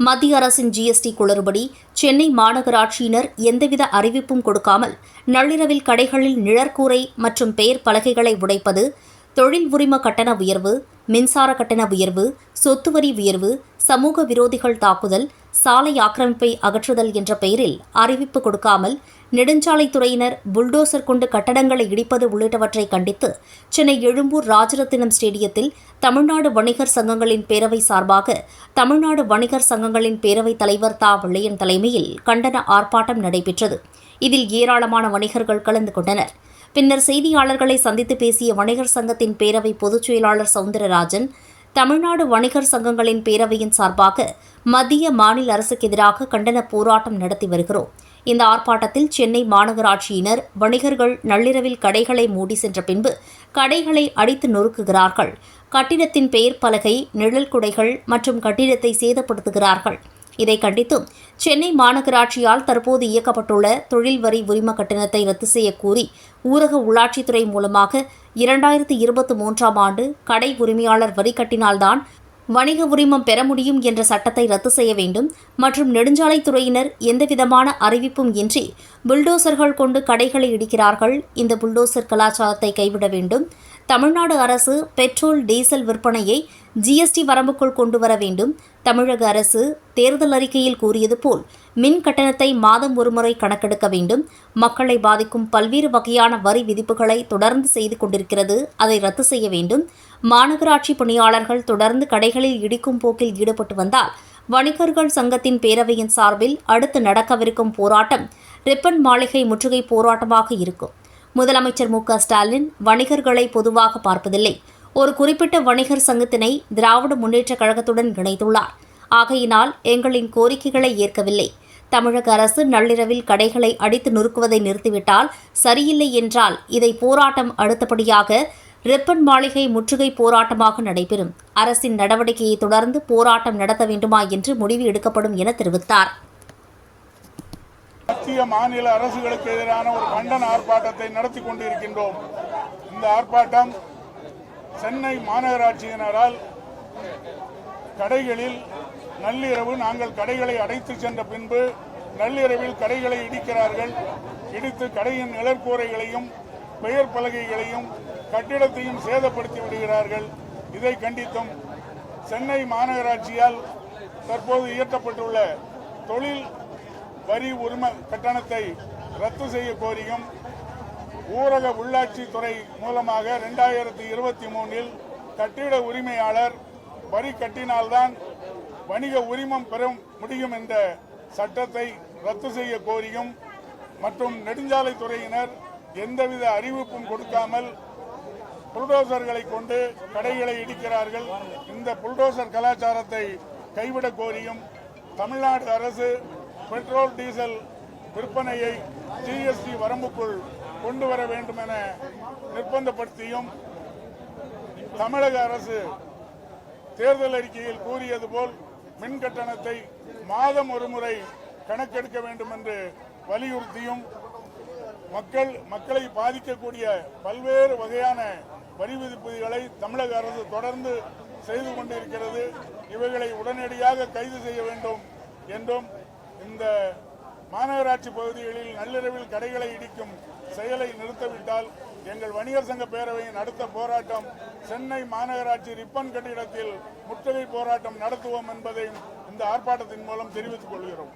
மத்திய அரசின் ஜிஎஸ்டி குளறுபடி சென்னை மாநகராட்சியினர் எந்தவித அறிவிப்பும் கொடுக்காமல் நள்ளிரவில் கடைகளில் நிழற்கூரை மற்றும் பெயர் பலகைகளை உடைப்பது தொழில் உரிம கட்டண உயர்வு மின்சார கட்டண உயர்வு சொத்து வரி உயர்வு சமூக விரோதிகள் தாக்குதல் சாலை ஆக்கிரமிப்பை அகற்றுதல் என்ற பெயரில் அறிவிப்பு கொடுக்காமல் நெடுஞ்சாலைத்துறையினர் புல்டோசர் கொண்டு கட்டடங்களை இடிப்பது உள்ளிட்டவற்றை கண்டித்து சென்னை எழும்பூர் ராஜரத்தினம் ஸ்டேடியத்தில் தமிழ்நாடு வணிகர் சங்கங்களின் பேரவை சார்பாக தமிழ்நாடு வணிகர் சங்கங்களின் பேரவைத் தலைவர் தா. வெள்ளையன் தலைமையில் கண்டன ஆர்ப்பாட்டம் நடைபெற்றது. இதில் ஏராளமான வணிகர்கள் கலந்து கொண்டனர். பின்னர் செய்தியாளர்களை சந்தித்து பேசிய வணிகர் சங்கத்தின் பேரவை பொதுச் செயலாளர் சவுந்தரராஜன் தமிழ்நாடு வணிகர் சங்கங்களின் பேரவையின் சார்பாக மத்திய மாநில அரசுக்கு எதிராக கண்டன போராட்டம் நடத்தி வருகிறோம். இந்த ஆர்ப்பாட்டத்தில் சென்னை மாநகராட்சியினர் வணிகர்கள் நள்ளிரவில் கடைகளை மூடி சென்ற பின்பு கடைகளை அடித்து நொறுக்குகிறார்கள். கட்டிடத்தின் பெயர் பலகை நிழல் குடைகள் மற்றும் கட்டிடத்தை சேதப்படுத்துகிறார்கள். இதை கண்டித்தும் சென்னை மாநகராட்சியால் தற்போது இயக்கப்பட்டுள்ள தொழில் வரி உரிம கட்டணத்தை ரத்து செய்ய கூறி ஊரக உள்ளாட்சித்துறை மூலமாக இரண்டாயிரத்து இருபத்தி மூன்றாம் ஆண்டு கடை உரிமையாளர் வரி கட்டினால்தான் வணிக உரிமம் பெற முடியும் என்ற சட்டத்தை ரத்து செய்ய வேண்டும் மற்றும் நெடுஞ்சாலைத்துறையினர் எந்தவிதமான அறிவிப்பும் இன்றி புல்டோசர்கள் கொண்டு கடைகளை இடிக்கிறார்கள். இந்த புல்டோசர் கலாச்சாரத்தை கைவிட வேண்டும். தமிழ்நாடு அரசு பெட்ரோல் டீசல் விற்பனையை ஜிஎஸ்டி வரம்புக்குள் கொண்டு வர வேண்டும். தமிழக அரசு தேர்தல் அறிக்கையில் கூறியது போல் மின் கட்டணத்தை மாதம் ஒருமுறை கணக்கெடுக்க வேண்டும். மக்களை பாதிக்கும் பல்வேறு வகையான வரி விதிப்புகளை தொடர்ந்து செய்து கொண்டிருக்கிறது. அதை ரத்து செய்ய வேண்டும். மாநகராட்சி பணியாளர்கள் தொடர்ந்து கடைகளில் இடிக்கும் போக்கில் ஈடுபட்டு வந்தால் வணிகர்கள் சங்கத்தின் பேரவையின் சார்பில் அடுத்து நடக்கவிருக்கும் போராட்டம் ரிப்பன் மாளிகை முற்றுகை போராட்டமாக இருக்கும். முதலமைச்சர் மு க ஸ்டாலின் வணிகர்களை பொதுவாக பார்ப்பதில்லை. ஒரு குறிப்பிட்ட வணிகர் சங்கத்தினை திராவிட முன்னேற்றக் கழகத்துடன் இணைத்துள்ளார். ஆகையினால் எங்களின் கோரிக்கைகளை ஏற்கவில்லை. தமிழக அரசு நள்ளிரவில் கடைகளை அடித்து நொறுக்குவதை நிறுத்திவிட்டால் சரியில்லை என்றால் இதை போராட்டம் அடுத்தபடியாக ரிப்பன் மாளிகை முற்றுகை போராட்டமாக நடைபெறும். அரசின் நடவடிக்கையை தொடர்ந்து போராட்டம் நடத்த வேண்டுமா என்று முடிவு எடுக்கப்படும் என தெரிவித்தார். மத்திய மாநில அரசுகளுக்கு எதிரான ஒரு கண்டன ஆர்ப்பாட்டத்தை நடத்தி கொண்டிருக்கின்றோம். இந்த ஆர்ப்பாட்டம் சென்னை மாநகராட்சியினரால் கடைகளில் நள்ளிரவு நாங்கள் கடைகளை அடைத்து சென்ற பின்பு நள்ளிரவில் கடைகளை இடிக்கிறார்கள். இடித்து கடையின் நிழற்கூரைகளையும் பெயர் பலகைகளையும் கட்டிடத்தையும் சேதப்படுத்தி விடுகிறார்கள். இதை கண்டித்தும் சென்னை மாநகராட்சியால் தற்போது இயற்றப்பட்டுள்ள தொழில் வரி உரிம கட்டணத்தை ரத்து செய்ய கோரியும் ஊரக உள்ளாட்சித்துறை மூலமாக ரெண்டாயிரத்தி இருபத்தி மூணில் கட்டிட உரிமையாளர் வரி கட்டினால்தான் வணிக உரிமம் பெற முடியும் என்ற சட்டத்தை ரத்து செய்ய கோரியும் மற்றும் நெடுஞ்சாலைத்துறையினர் எந்தவித அறிவிப்பும் கொடுக்காமல் புல்டோசர்களை கொண்டு கடைகளை இடிக்கிறார்கள். இந்த புல்டோசர் கலாச்சாரத்தை கைவிட கோரியும் தமிழ்நாடு அரசு பெட்ரோல் டீசல் விற்பனையை ஜிஎஸ்டி வரம்புக்குள் கொண்டு வர வேண்டும் என நிர்பந்தப்படுத்தியும் தமிழக அரசு தேர்தல் அறிக்கையில் கூறியது போல் மின் கட்டணத்தை மாதம் ஒரு முறை கணக்கெடுக்க வேண்டும் என்று வலியுறுத்தியும் மக்கள் மக்களை பாதிக்கக்கூடிய பல்வேறு வகையான வரி விதிப்புகளை தமிழக அரசு தொடர்ந்து செய்து கொண்டிருக்கிறது. இவைகளை உடனடியாக கைது செய்ய வேண்டும் என்றும் இந்த மாநகராட்சி பகுதிகளில் நள்ளிரவில் கடைகளை இடிக்கும் செயலை நிறுத்தவிட்டால் எங்கள் வணிகர் சங்க பேரவையின் அடுத்த போராட்டம் சென்னை மாநகராட்சி ரிப்பன் கட்டிடத்தில் முற்றுகை போராட்டம் நடத்துவோம் என்பதையும் இந்த ஆர்ப்பாட்டத்தின் மூலம் தெரிவித்துக் கொள்கிறோம்.